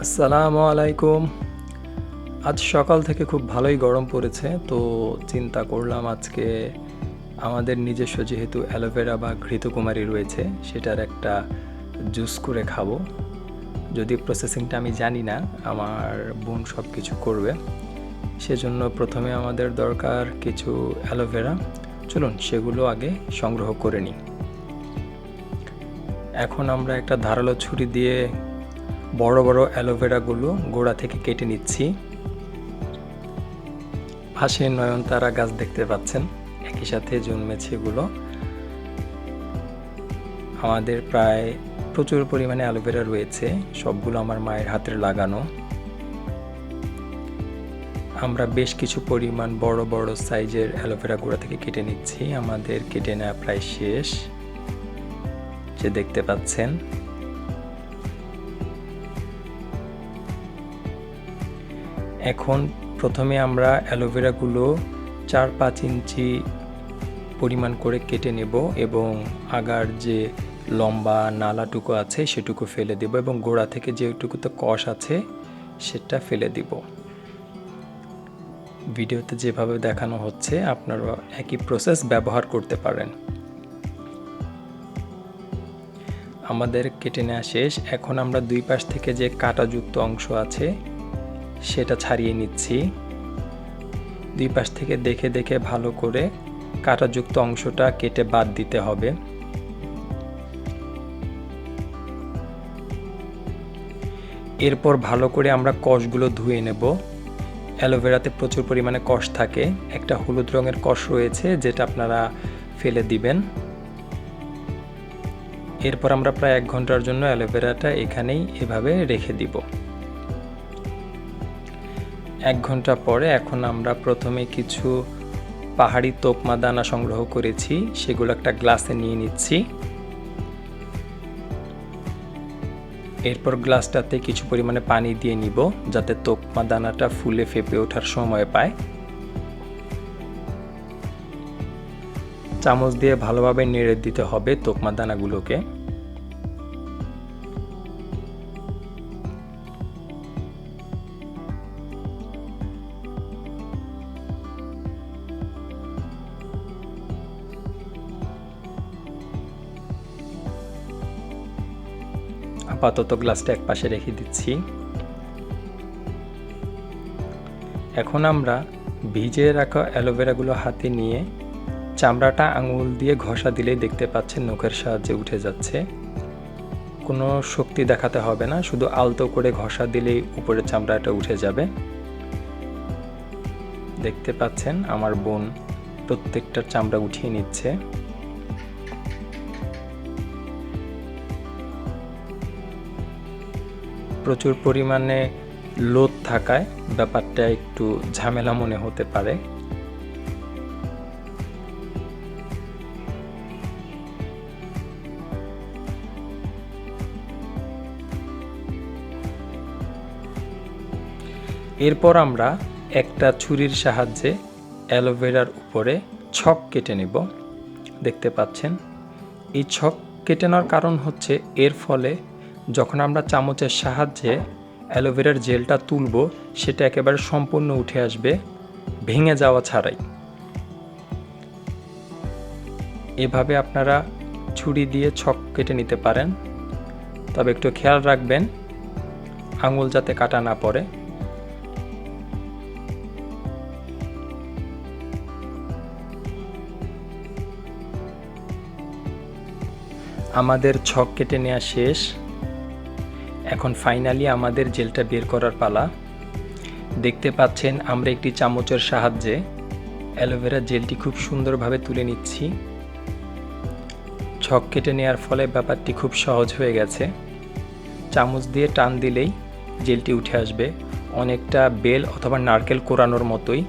আসসালামু আলাইকুম। আজ সকাল থেকে খুব ভালোই গরম পড়েছে, তো চিন্তা করলাম আজকে আমাদের নিজস্ব যেহেতু অ্যালোভেরা বা ঘৃতকুমারী রয়েছে, সেটার একটা জুস করে খাব। যদি প্রসেসিংটা আমি জানি না, আমার বোন সব কিছু করবে। সেজন্য প্রথমে আমাদের দরকার কিছু অ্যালোভেরা। চলুন সেগুলো আগে সংগ্রহ করে নিই। এখন আমরা একটা ধারালো ছুরি দিয়ে বড় বড় অ্যালোভেরাগুলো গোড়া থেকে কেটে নিচ্ছি। পাশে নয়নতারা গাছ দেখতে পাচ্ছেন, একই সাথে জন্মেছে এগুলো। আমাদের প্রায় প্রচুর পরিমাণে অ্যালোভেরা রয়েছে, সবগুলো আমার মায়ের হাতের লাগানো। আমরা বেশ কিছু পরিমাণ বড় বড় সাইজের অ্যালোভেরা গোড়া থেকে কেটে নিচ্ছি, আমাদের কেটে নেওয়া প্রায় শেষ। যে দেখতে পাচ্ছেন এখন প্রথমে আমরা অ্যালোভেরাগুলো চার পাঁচ ইঞ্চি পরিমাণ করে কেটে নেব এবং আগার যে লম্বা নালাটুকু আছে সেটুকু ফেলে দেব এবং গোড়া থেকে যেটুকুতে কষ আছে সেটা ফেলে দিব। ভিডিওতে যেভাবে দেখানো হচ্ছে আপনারা একই প্রসেস ব্যবহার করতে পারেন। আমাদের কেটে নেওয়া শেষ। এখন আমরা দুই পাশ থেকে যে কাটাযুক্ত অংশ আছে সেটা ছাড়িয়ে নিচ্ছি। দুই পাশ থেকে দেখে দেখে ভালো করে কাটাযুক্ত অংশটা কেটে বাদ দিতে হবে। এরপর ভালো করে আমরা কষগুলো ধুয়ে নেব। অ্যালোভেরাতে প্রচুর পরিমাণে কষ থাকে। একটা হলুদ রঙের কষ রয়েছে যেটা আপনারা ফেলে দিবেন। এরপর আমরা প্রায় এক ঘণ্টার জন্য অ্যালোভেরাটা এখানেই এভাবে রেখে দিব। এক ঘণ্টা পরে এখন আমরা প্রথমে কিছু পাহাড়ি তোকমা দানা সংগ্রহ করেছি, সেগুলো একটা গ্লাসে নিয়ে নিচ্ছি। এরপর গ্লাসটাতে কিছু পরিমাণে পানি দিয়ে নিব, যাতে তোকমা দানাটা ফুলে ফেপে ওঠার সময় পায়। চামচ দিয়ে ভালোভাবে নেড়ে দিতে হবে তোকমা দানাগুলোকে। আপাতত গ্লাসটা এক পাশে রেখে দিচ্ছি। এখন আমরা ভিজে রাখা অ্যালোভেরাগুলো হাতে নিয়ে চামড়াটা আঙুল দিয়ে ঘষা দিলেই দেখতে পাচ্ছেন নখের সাহায্যে উঠে যাচ্ছে। কোনো শক্তি দেখাতে হবে না, শুধু আলতো করে ঘষা দিলেই উপরে চামড়াটা উঠে যাবে। দেখতে পাচ্ছেন আমার বোন প্রত্যেকটা চামড়া উঠিয়ে নিচ্ছে। প্রচুর পরিমাণে লোদ থাকায় ব্যাপারটা একটু ঝামেলা মনে হতে পারে। এরপর আমরা একটা ছুরির সাহায্যে অ্যালোভেরার উপরে ছক কেটে নেব। দেখতে পাচ্ছেন, এই ছক কেটে নেওয়ার কারণ হচ্ছে এর ফলে যখন আমরা চামচের সাহায্যে অ্যালোভেরার জেলটা তুলব, সেটা একেবারে সম্পূর্ণ উঠে আসবে, ভেঙে যাওয়া ছাড়াই। এভাবে আপনারা ছুরি দিয়ে ছক কেটে নিতে পারেন। তবে একটু খেয়াল রাখবেন, আঙুল যাতে কাটা না পড়ে। আমাদের ছক কেটে নেওয়া শেষ। এখন ফাইনালি আমাদের জেলটা বের করার পালা। দেখতে পাচ্ছেন আমরা একটি চামচের সাহায্যে অ্যালোভেরা জেলটি খুব সুন্দরভাবে তুলে নিচ্ছি। ছক কেটে নেওয়ার ফলে ব্যাপারটি খুব সহজ হয়ে গেছে। চামচ দিয়ে টান দিলেই জেলটি উঠে আসবে। অনেকটা বেল অথবা নারকেল কোরানোর মতোই।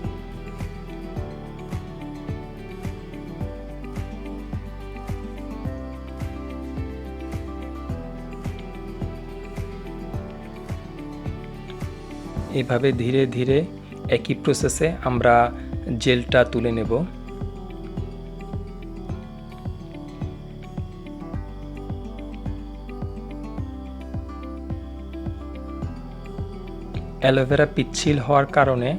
এভাবে ধীরে ধীরে একই প্রসেসে আমরা জেলটা তুলে নেব। অ্যালোভেরা পিচ্ছিল হওয়ার কারণে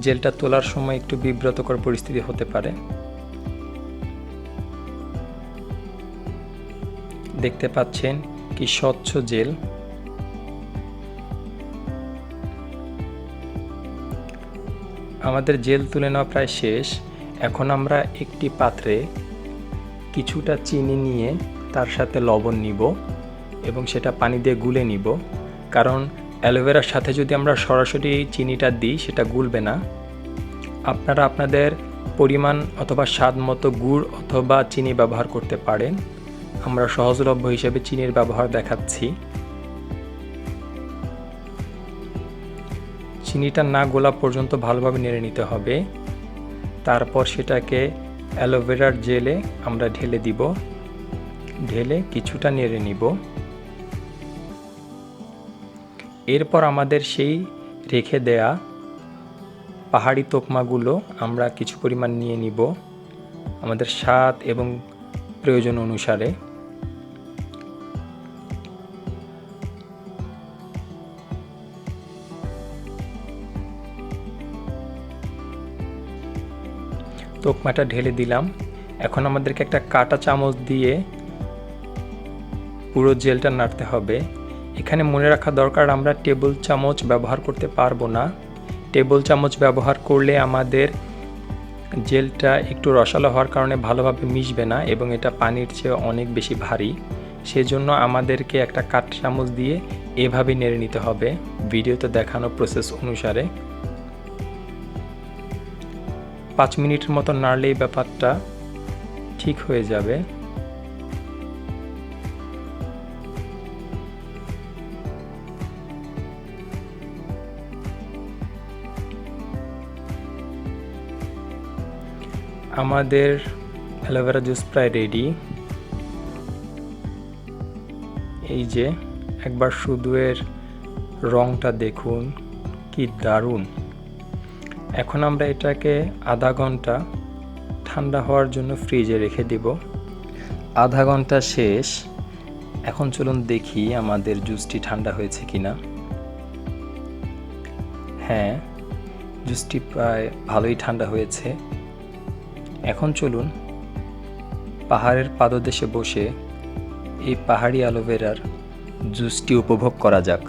জেলটা তোলার সময় একটু বিব্রতকর পরিস্থিতি হতে পারে। দেখতে পাচ্ছেন কি স্বচ্ছ জেল আমাদের জেল তুলে নেওয়া প্রায় শেষ। এখন আমরা একটি পাত্রে কিছুটা চিনি নিয়ে তার সাথে লবণ নিব এবং সেটা পানি দিয়ে গুলে নিব। কারণ অ্যালোভেরার সাথে যদি আমরা সরাসরি চিনিটা দিই, সেটা গুলবে না। আপনারা আপনাদের পরিমাণ অথবা স্বাদ মতো গুড় অথবা চিনি ব্যবহার করতে পারেন। আমরা সহজলভ্য হিসেবে চিনির ব্যবহার দেখাচ্ছি। চিনিটা না গোলা পর্যন্ত ভালোভাবে নেড়ে নিতে হবে। তারপর সেটাকে অ্যালোভেরার জেলে আমরা ঢেলে দিব। ঢেলে কিছুটা নেড়ে নিব। এরপর আমাদের সেই রেখে দেয়া পাহাড়ি তোকমাগুলো আমরা কিছু পরিমাণ নিয়ে নিব। আমাদের স্বাদ এবং প্রয়োজন অনুসারে। তোকমাটা ঢেলে দিলাম। এখন আমাদেরকে একটা কাটা চামচ দিয়ে পুরো জেলটা নাড়তে হবে। এখানে মনে রাখা দরকার, আমরা টেবিল চামচ ব্যবহার করতে পারব না। টেবিল চামচ ব্যবহার করলে আমাদের জেলটা একটু রসালো হওয়ার কারণে ভালোভাবে মিশবে না এবং এটা পানির চেয়ে অনেক বেশি ভারী। সেজন্য আমাদেরকে একটা কাঠ চামচ দিয়ে এভাবে নেড়ে নিতে হবে। ভিডিওতে দেখানো প্রসেস অনুসারে। পাঁচ মিনিটের মতো নাড়লেই ব্যাপারটা ঠিক হয়ে যাবে। আমাদের অ্যালোভেরা জুস প্রায় রেডি। এই যে, একবার শুধু এর রঙটা দেখুন, কি দারুণ। এখন আমরা এটাকে আধা ঘণ্টা ঠান্ডা হওয়ার জন্য ফ্রিজে রেখে দিব। আধা ঘণ্টা শেষ। এখন চলুন দেখি আমাদের জুসটি ঠান্ডা হয়েছে কি না হ্যাঁ জুসটি প্রায় ভালোই ঠান্ডা হয়েছে। এখন চলুন পাহাড়ের পাদদেশে বসে এই পাহাড়ি অ্যালোভেরার জুসটি উপভোগ করা যাক।